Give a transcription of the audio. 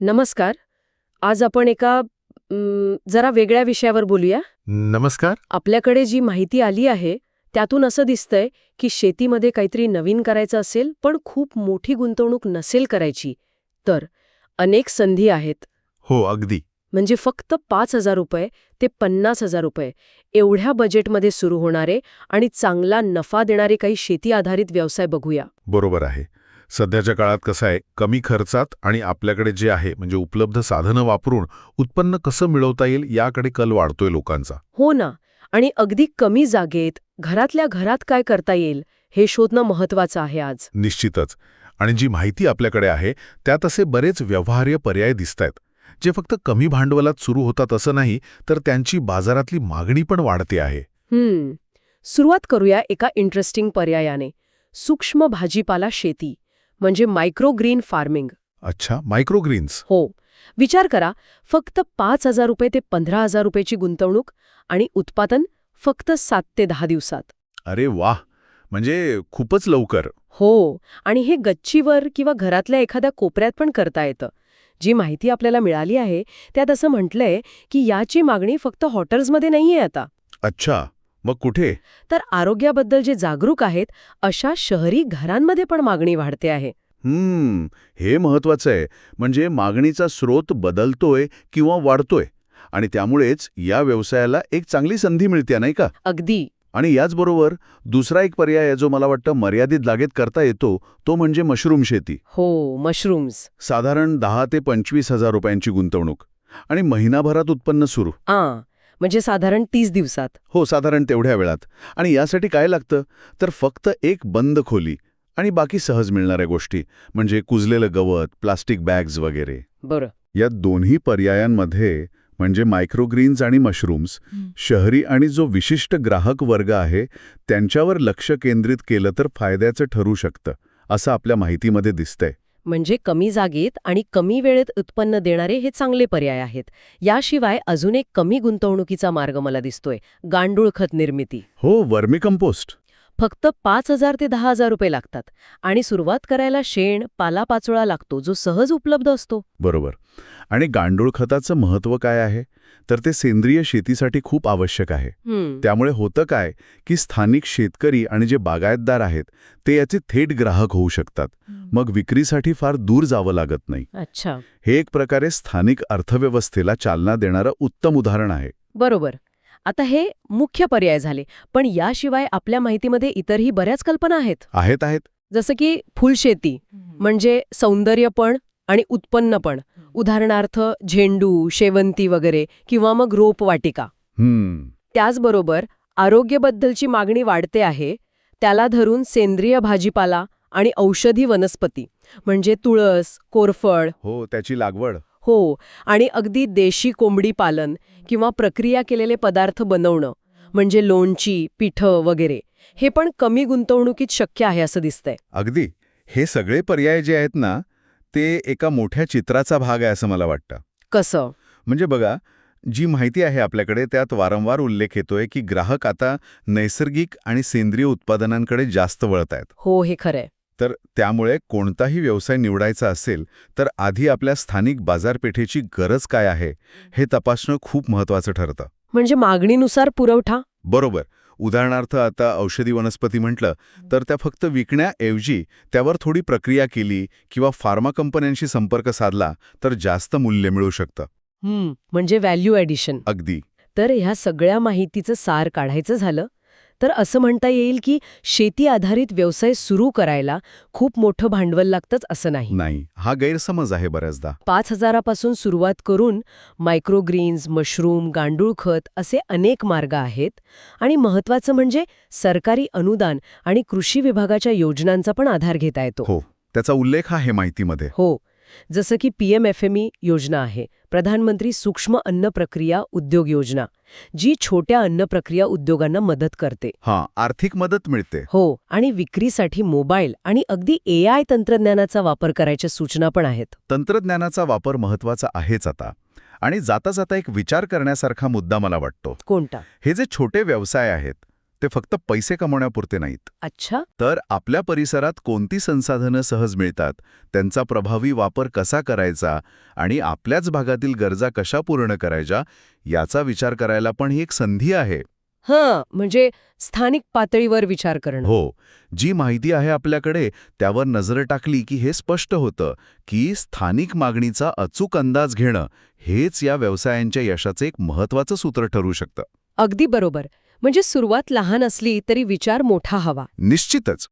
नमस्कार. आज आपण एका जरा वेगळ्या विषयावर बोलूया. नमस्कार. आपल्याकडे जी माहिती आली आहे त्यातून असं दिसतंय की शेतीमध्ये काहीतरी नवीन करायचं असेल पण खूप मोठी गुंतवणूक नसेल करायची. तर अनेक संधी आहेत. हो अगदी. म्हणजे फक्त पाच हजार रुपये ते पन्नास हजार रुपये एवढ्या बजेटमध्ये सुरू होणारे आणि चांगला नफा देणारे काही शेती आधारित व्यवसाय बघूया. बरोबर आहे. सध्याच्या काळात कसं आहे कमी खर्चात आणि आपल्याकडे जे आहे म्हणजे उपलब्ध साधनं वापरून उत्पन्न कसं मिळवता येईल याकडे कल वाढतोय लोकांचा. हो ना. आणि अगदी कमी जागेत घरातल्या घरात काय करता येईल हे शोधणं महत्वाचं आहे आज. निश्चितच. आणि जी माहिती आपल्याकडे आहे त्यात असे बरेच व्यवहार्य पर्याय दिसतायत. जे फक्त कमी भांडवलात सुरू होतात असं नाही तर त्यांची बाजारातली मागणी पण वाढते आहे. हम्म. सुरुवात करूया एका इंटरेस्टिंग पर्यायाने. सूक्ष्म भाजीपाला शेती. म्हणजे मायक्रोग्रीन फार्मिंग अच्छा मायक्रोग्रीन्स हो. विचार करा फक्त पाच हजार रुपये ते पंधरा हजार रुपयाची गुंतवणूक आणि उत्पादन फक्त सात ते दहा दिवसात. अरे वाह! म्हणजे खूपच लवकर. हो आणि हे गच्चीवर किंवा घरातल्या एखाद्या कोपऱ्यात पण करता येतं. जी माहिती आपल्याला मिळाली आहे त्यात असं म्हटलंय की याची मागणी फक्त हॉटेल्समध्ये नाहीये आता. अच्छा. मग कुठे? तर आरोग्याबद्दल जे जागरूक आहेत अशा शहरी घरांमध्ये पण मागणी वाढते आहे. हम्म हे महत्वाचं आहे. म्हणजे मागणीचा स्रोत बदलतोय किंवा वाढतोय. आणि त्यामुळेच या व्यवसायाला एक चांगली संधी मिळते नाही का? अगदी. आणि याचबरोबर दुसरा एक पर्याय आहे जो मला वाटतं मर्यादित जागेत करता येतो तो म्हणजे मशरूम शेती. हो मशरूम्स. साधारण दहा ते पंचवीस हजार रुपयांची गुंतवणूक. आणि महिनाभरात उत्पन्न सुरू. आ म्हणजे साधारण तीस दिवसात. हो साधारण तेवढ्या वेळात. आणि यासाठी काय लागतं? तर फक्त एक बंद खोली आणि बाकी सहज मिळणाऱ्या गोष्टी म्हणजे कुजलेलं गवत प्लास्टिक बॅग्स वगैरे. बरं. या दोन्ही पर्यायांमध्ये म्हणजे मायक्रोग्रीन्स आणि मशरूम्स शहरी आणि जो विशिष्ट ग्राहक वर्ग आहे त्यांच्यावर लक्ष केंद्रित केलं तर फायद्याचं ठरू शकतं असं आपल्या माहितीमध्ये दिसतंय. म्हणजे कमी जागेत आणि कमी वेळेत उत्पन्न देणारे हे चांगले पर्याय आहेत. याशिवाय अजून एक कमी गुंतवणुकीचा मार्ग मला दिसतोय गांडूळ खत निर्मिती. हो वर्मी कंपोस्ट. फक्त पाच हजार ते दहा हजार रुपये लागतात. आणि सुरुवात करायला शेण पालापाचोळा लागतो जो सहज उपलब्ध असतो. बरोबर. आणि गांडूळ खताचं महत्त्व काय आहे? तर ते सेंद्रिय शेतीसाठी खूप आवश्यक आहे. त्यामुळे होतं काय की स्थानिक शेतकरी आणि जे बागायतदार आहेत ते याचे थेट ग्राहक होऊ शकतात. मग विक्रीसाठी फार दूर जावं लागत नाही. अच्छा. हे एक प्रकारे स्थानिक अर्थव्यवस्थेला चालना देणारं उत्तम उदाहरण आहे. बरोबर. आता हे मुख्य पर्याय झाले. पण याशिवाय आपल्या माहितीमध्ये इतरही बऱ्याच कल्पना आहेत. आहेत आहेत. जसं की फुलशेती म्हणजे सौंदर्य पण आणि उत्पन्न पण उदाहरणार्थ झेंडू शेवंती वगैरे किंवा मग रोपवाटिका हम्म. त्याचबरोबर आरोग्याबद्दलची मागणी वाढते आहे त्याला धरून सेंद्रिय भाजीपाला आणि औषधी वनस्पती म्हणजे तुळस कोरफड. हो त्याची लागवड. हो आणि अगदी देशी कोंबडी पालन किंवा प्रक्रिया केलेले पदार्थ बनवणं म्हणजे लोणची पिठं वगैरे हे पण कमी गुंतवणुकीत शक्य आहे असं दिसतंय. अगदी. हे सगळे पर्याय जे आहेत ना ते एका मोठ्या चित्राचा भाग आहे असं मला वाटतं. कसं? म्हणजे बघा जी माहिती आहे आपल्याकडे त्यात वारंवार उल्लेख येतोय की ग्राहक आता नैसर्गिक आणि सेंद्रिय उत्पादनांकडे जास्त वळत आहेत हो हे खरंय. तर त्यामुळे कोणताही व्यवसाय निवडायचा असेल तर आधी आपल्या स्थानिक बाजारपेठेची गरज काय आहे हे तपासणं खूप महत्वाचं ठरतं. म्हणजे मागणीनुसार पुरवठा? बरोबर. उदाहरणार्थ आता औषधी वनस्पती म्हटलं तर त्या फक्त विकण्याऐवजी त्यावर थोडी प्रक्रिया केली किंवा फार्मा कंपन्यांशी संपर्क साधला तर जास्त मूल्य मिळू शकतं. म्हणजे व्हॅल्यू ॲडिशन अगदी. तर ह्या सगळ्या माहितीचं सार काढायचं झालं तर असं म्हणता येईल की शेती आधारित व्यवसाय सुरू करायला खूप मोठं भांडवल लागतंच असं नाही. नाही हा गैरसमज आहे बऱ्याचदा. पाच हजारापासून सुरुवात करून मायक्रोग्रीन्स मशरूम गांडूळ खत असे अनेक मार्ग आहेत आणि महत्वाचं म्हणजे सरकारी अनुदान आणि कृषी विभागाच्या योजनांचा पण आधार घेता येतो. हो त्याचा उल्लेख आहे माहितीमध्ये. हो जसं की पीएमएफएमई योजना आहे प्रधानमंत्री सूक्ष्म अन्न प्रक्रिया उद्योग योजना जी छोट्या अन्न प्रक्रिया उद्योगांना मदत करते. हां आर्थिक मदत मिळते. हो आणि विक्रीसाठी मोबाईल आणि अगदी एआय तंत्रज्ञानाचा वापर करायच्या सूचना पण आहेत. तंत्रज्ञानाचा वापर महत्त्वाचा आहेच आता. आणि जाता जाता एक विचार करण्यासारखा मुद्दा मला वाटतो. कोणता? हे जे छोटे व्यवसाय आहेत ते फक्त पैसे कमवण्यापुरते नाहीत. अच्छा. तर आपल्या परिसरात कोणती संसाधनं सहज मिळतात? त्यांचा प्रभावी वापर कसा करायचा? आणि आपल्याच भागातील गरजा कशा पूर्ण करायच्या? याचा विचार करायला पण ही एक संधी आहे. हां म्हणजे स्थानिक पातळीवर विचार करणं. हो. जी माहिती आहे आपल्याकडे त्यावर नजर टाकली की हे स्पष्ट होतं की स्थानिक मागणीचा अचूक अंदाज घेणं हेच या व्यवसायांच्या यशाचे एक महत्वाचं सूत्र ठरू शकतं. अगदी बरोबर. म्हणजे सुरुवात लहान असली तरी विचार मोठा हवा. निश्चितच.